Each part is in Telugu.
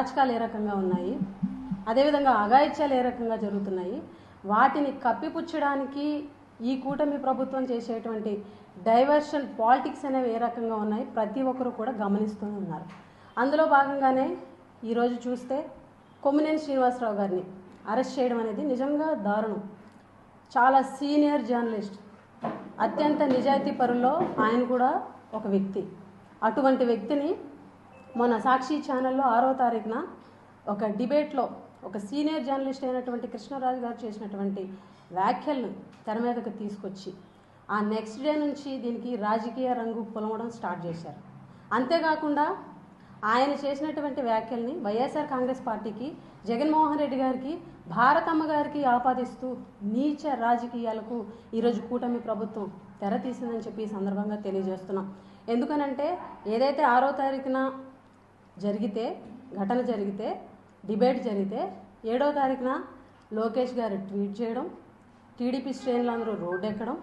అరాచకాలు ఏ రకంగా ఉన్నాయి? అదేవిధంగా అఘాయిత్యాలు ఏ రకంగా జరుగుతున్నాయి? వాటిని కప్పిపుచ్చడానికి ఈ కూటమి ప్రభుత్వం చేసేటువంటి డైవర్షన్ పాలిటిక్స్ అనేవి ఏ రకంగా ఉన్నాయి? ప్రతి ఒక్కరు కూడా గమనిస్తూ ఉన్నారు. అందులో భాగంగానే ఈరోజు చూస్తే కొమ్మినేని శ్రీనివాసరావు గారిని అరెస్ట్ చేయడం అనేది నిజంగా దారుణం. చాలా సీనియర్ జర్నలిస్ట్ అత్యంత నిజాయితీ పరుల్లో ఆయన కూడా ఒక వ్యక్తి. అటువంటి వ్యక్తిని మొన్న సాక్షి ఛానల్లో ఆరో తారీఖున ఒక డిబేట్లో ఒక సీనియర్ జర్నలిస్ట్ అయినటువంటి కృష్ణరాజు గారు చేసినటువంటి వ్యాఖ్యలను తెర మీదకు తీసుకొచ్చి ఆ నెక్స్ట్ డే నుంచి దీనికి రాజకీయ రంగు పొలవడం స్టార్ట్ చేశారు. అంతేకాకుండా ఆయన చేసినటువంటి వ్యాఖ్యల్ని వైఎస్ఆర్ కాంగ్రెస్ పార్టీకి జగన్మోహన్ రెడ్డి గారికి భారతమ్మ గారికి ఆపాదిస్తూ నీచ రాజకీయాలకు ఈరోజు కూటమి ప్రభుత్వం తెర తీసిందని చెప్పి సందర్భంగా తెలియజేస్తున్నాం. ఎందుకనంటే ఏదైతే ఆరో తారీఖున జరిగితే ఘటన జరిగితే డిబేట్ జరిగితే ఏడో తారీఖున లోకేష్ గారు ట్వీట్ చేయడం టీడీపీ శ్రేణులు అందరూ రోడ్డు ఎక్కడం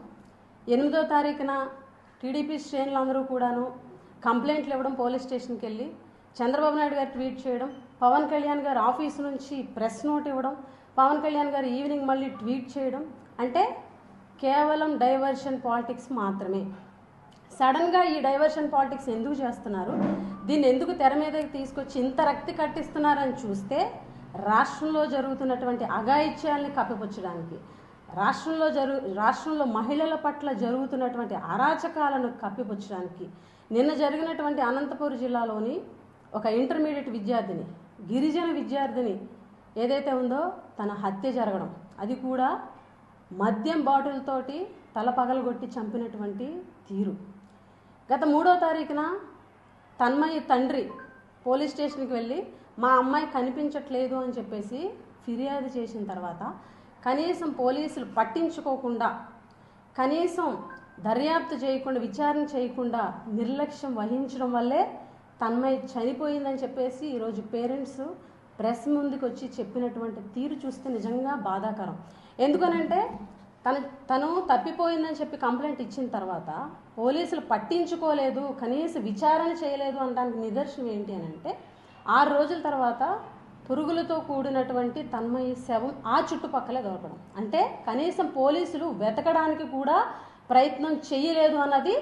ఎనిమిదో తారీఖున టీడీపీ శ్రేణులు అందరూ కూడాను కంప్లైంట్లు ఇవ్వడం పోలీస్ స్టేషన్కి వెళ్ళి చంద్రబాబు నాయుడు గారు ట్వీట్ చేయడం పవన్ కళ్యాణ్ గారు ఆఫీస్ నుంచి ప్రెస్ నోట్ ఇవ్వడం పవన్ కళ్యాణ్ గారు ఈవినింగ్ మళ్ళీ ట్వీట్ చేయడం అంటే కేవలం డైవర్షన్ పాలిటిక్స్ మాత్రమే. సడన్గా ఈ డైవర్షన్ పాలిటిక్స్ ఎందుకు చేస్తున్నారు? దీన్ని ఎందుకు తెర మీదకి తీసుకొచ్చి ఇంత రక్తి కట్టిస్తున్నారని చూస్తే రాష్ట్రంలో జరుగుతున్నటువంటి అఘాయిత్యాల్ని కప్పిపుచ్చడానికి రాష్ట్రంలో జరు రాష్ట్రంలో మహిళల పట్ల జరుగుతున్నటువంటి అరాచకాలను కప్పిపుచ్చడానికి నిన్న జరిగినటువంటి అనంతపురం జిల్లాలోని ఒక ఇంటర్మీడియట్ విద్యార్థిని గిరిజన విద్యార్థిని ఏదైతే ఉందో తన హత్య జరగడం. అది కూడా మద్యం బాటిల్తోటి తల పగలగొట్టి చంపినటువంటి తీరు. గత మూడో తారీఖున తన్మయ్య తండ్రి పోలీస్ స్టేషన్కి వెళ్ళి మా అమ్మాయి కనిపించట్లేదు అని చెప్పేసి ఫిర్యాదు చేసిన తర్వాత కనీసం పోలీసులు పట్టించుకోకుండా కనీసం దర్యాప్తు చేయకుండా విచారణ చేయకుండా నిర్లక్ష్యం వహించడం వల్లే తన్మయ్య చనిపోయిందని చెప్పేసి ఈరోజు పేరెంట్స్ ప్రెస్ ముందుకు వచ్చి చెప్పినటువంటి తీరు చూస్తే నిజంగా బాధాకరం. ఎందుకనంటే తన తను తప్పిపోయిందని చెప్పి కంప్లైంట్ ఇచ్చిన తర్వాత పోలీసులు పట్టించుకోలేదు కనీసం విచారణ చేయలేదు అనడానికి నిదర్శనం ఏంటి అని అంటే ఆరు రోజుల తర్వాత పురుగులతో కూడినటువంటి తన్మయి శవం ఆ చుట్టుపక్కలే దొరకడం అంటే కనీసం పోలీసులు వెతకడానికి కూడా ప్రయత్నం చేయలేదు అన్నది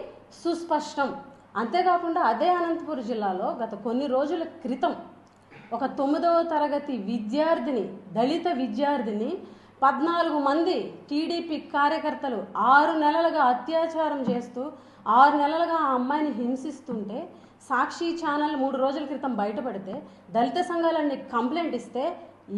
సుస్పష్టం. అంతేకాకుండా అదే అనంతపురం జిల్లాలో గత కొన్ని రోజుల క్రితం ఒక తొమ్మిదవ తరగతి విద్యార్థిని దళిత విద్యార్థిని పద్నాలుగు మంది టీడీపీ కార్యకర్తలు ఆరు నెలలుగా అత్యాచారం చేస్తూ ఆరు నెలలుగా ఆ అమ్మాయిని హింసిస్తుంటే సాక్షి ఛానల్ మూడు రోజుల క్రితం బయటపడితే దళిత సంఘాలన్నీ కంప్లైంట్ ఇస్తే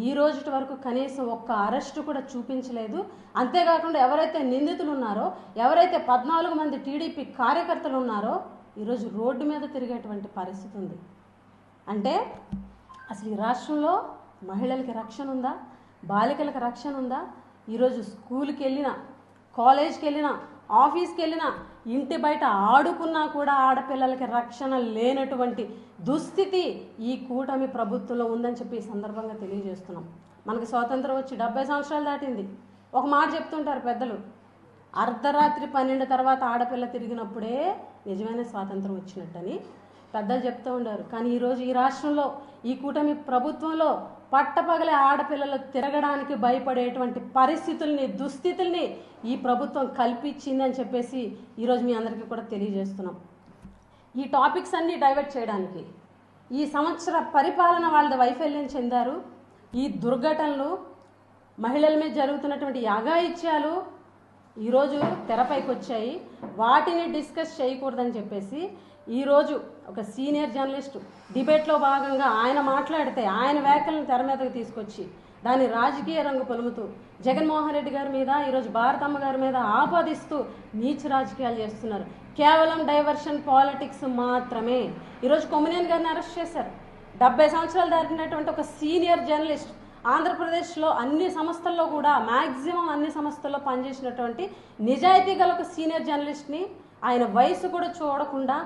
ఈ రోజుటి వరకు కనీసం ఒక్క అరెస్టు కూడా చూపించలేదు. అంతేకాకుండా ఎవరైతే నిందితులు ఉన్నారో ఎవరైతే పద్నాలుగు మంది టీడీపీ కార్యకర్తలు ఉన్నారో ఈరోజు రోడ్డు మీద తిరిగేటువంటి పరిస్థితి ఉంది అంటే అసలు ఈ రాష్ట్రంలో మహిళలకి రక్షణ ఉందా? బాలికలకు రక్షణ ఉందా? ఈరోజు స్కూల్కి వెళ్ళినా కాలేజ్కి వెళ్ళినా ఆఫీస్కి వెళ్ళినా ఇంటి బయట ఆడుకున్నా కూడా ఆడపిల్లలకి రక్షణ లేనటువంటి దుస్థితి ఈ కూటమి ప్రభుత్వంలో ఉందని చెప్పి ఈ సందర్భంగా తెలియజేస్తున్నాం. మనకి స్వాతంత్రం వచ్చి డెబ్బై సంవత్సరాలు దాటింది. ఒక మాట చెప్తుంటారు పెద్దలు అర్ధరాత్రి పన్నెండు తర్వాత ఆడపిల్ల తిరిగినప్పుడే నిజమైన స్వాతంత్రం వచ్చినట్టని. పెద్దలు చెప్తూ ఉండారు కానీ ఈరోజు ఈ రాష్ట్రంలో ఈ కూటమి ప్రభుత్వంలో పట్టపగలే ఆడపిల్లలు తిరగడానికి భయపడేటువంటి పరిస్థితుల్ని దుస్థితుల్ని ఈ ప్రభుత్వం కల్పించింది అని చెప్పేసి ఈరోజు మీ అందరికీ కూడా తెలియజేస్తున్నాం. ఈ టాపిక్స్ అన్నీ డైవర్ట్ చేయడానికి ఈ సంవత్సర పరిపాలన వాళ్ళ వైఫల్యం చెందారు. ఈ దుర్ఘటనలు మహిళల మీద జరుగుతున్నటువంటి యాగాయిత్యాలు ఈరోజు తెరపైకి వచ్చాయి వాటిని డిస్కస్ చేయకూడదని చెప్పేసి ఈరోజు ఒక సీనియర్ జర్నలిస్ట్ డిబేట్లో భాగంగా ఆయన మాట్లాడితే ఆయన వ్యాఖ్యలను తెర మీదకి తీసుకొచ్చి దాని రాజకీయ రంగు పొలుముతూ జగన్మోహన్ రెడ్డి గారి మీద ఈరోజు భారతమ్మ గారి మీద ఆపాదిస్తూ నీచ రాజకీయాలు చేస్తున్నారు. కేవలం డైవర్షన్ పాలిటిక్స్ మాత్రమే. ఈరోజు కొమ్మినేని గారిని అరెస్ట్ చేశారు. డెబ్బై సంవత్సరాలు దాటినటువంటి ఒక సీనియర్ జర్నలిస్ట్ ఆంధ్రప్రదేశ్లో అన్ని సంస్థల్లో కూడా మ్యాక్సిమం అన్ని సంస్థల్లో పనిచేసినటువంటి నిజాయితీ గల ఒక సీనియర్ జర్నలిస్ట్ని ఆయన వయసు కూడా చూడకుండా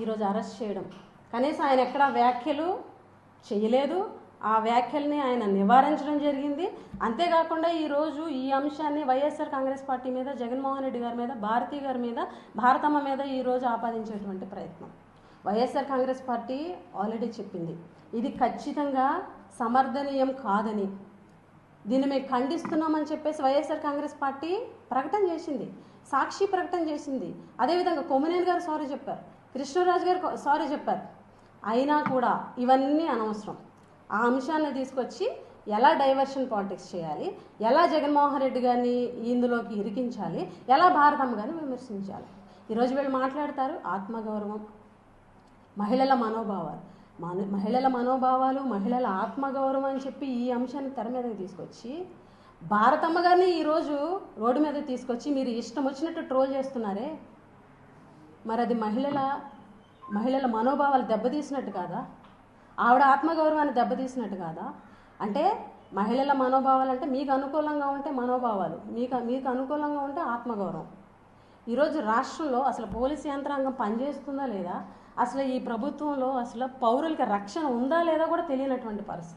ఈరోజు అరెస్ట్ చేయడం. కనీసం ఆయన ఎక్కడ వ్యాఖ్యలు చేయలేదు. ఆ వ్యాఖ్యల్ని ఆయన నివారించడం జరిగింది. అంతేకాకుండా ఈరోజు ఈ అంశాన్ని వైఎస్ఆర్ కాంగ్రెస్ పార్టీ మీద జగన్మోహన్ రెడ్డి గారి మీద భారతీ గారి మీద భారతమ్మ మీద ఈరోజు ఆపాదించేటువంటి ప్రయత్నం. వైఎస్ఆర్ కాంగ్రెస్ పార్టీ ఆల్రెడీ చెప్పింది. ఇది ఖచ్చితంగా సమర్థనీయం కాదని. దీన్ని మేము ఖండిస్తున్నామని చెప్పేసి వైఎస్ఆర్ కాంగ్రెస్ పార్టీ ప్రకటన చేసింది. సాక్షి ప్రకటన చేసింది. అదేవిధంగా కొమ్మినేని గారు సారీ చెప్పారు. కృష్ణరాజు గారు సారీ చెప్పారు. అయినా కూడా ఇవన్నీ అనవసరం. ఆ అంశాన్ని తీసుకొచ్చి ఎలా డైవర్షన్ పాలిటిక్స్ చేయాలి? ఎలా జగన్మోహన్ రెడ్డి గారిని ఇందులోకి ఇరికించాలి? ఎలా భారతమ్మ గారిని విమర్శించాలి? ఈరోజు వీళ్ళు మాట్లాడతారు ఆత్మగౌరవం మహిళల మనోభావాలు. మన మహిళల మనోభావాలు మహిళల ఆత్మగౌరవం అని చెప్పి ఈ అంశాన్ని తెర మీదకి తీసుకొచ్చి భారతమ్మ గారిని ఈరోజు రోడ్డు మీద తీసుకొచ్చి మీరు ఇష్టం వచ్చినట్టు ట్రోల్ చేస్తున్నారే? మరి అది మహిళల మహిళల మనోభావాలు దెబ్బతీసినట్టు కాదా? ఆవిడ ఆత్మగౌరవాన్ని దెబ్బతీసినట్టు కాదా? అంటే మహిళల మనోభావాలు అంటే మీకు అనుకూలంగా ఉంటే మనోభావాలు మీకు మీకు అనుకూలంగా ఉంటే ఆత్మగౌరవం. ఈరోజు రాష్ట్రంలో అసలు పోలీస్ యంత్రాంగం పనిచేస్తుందా లేదా? అసలు ఈ ప్రభుత్వంలో అసలు పౌరులకి రక్షణ ఉందా లేదా కూడా తెలియనటువంటి పరిస్థితి.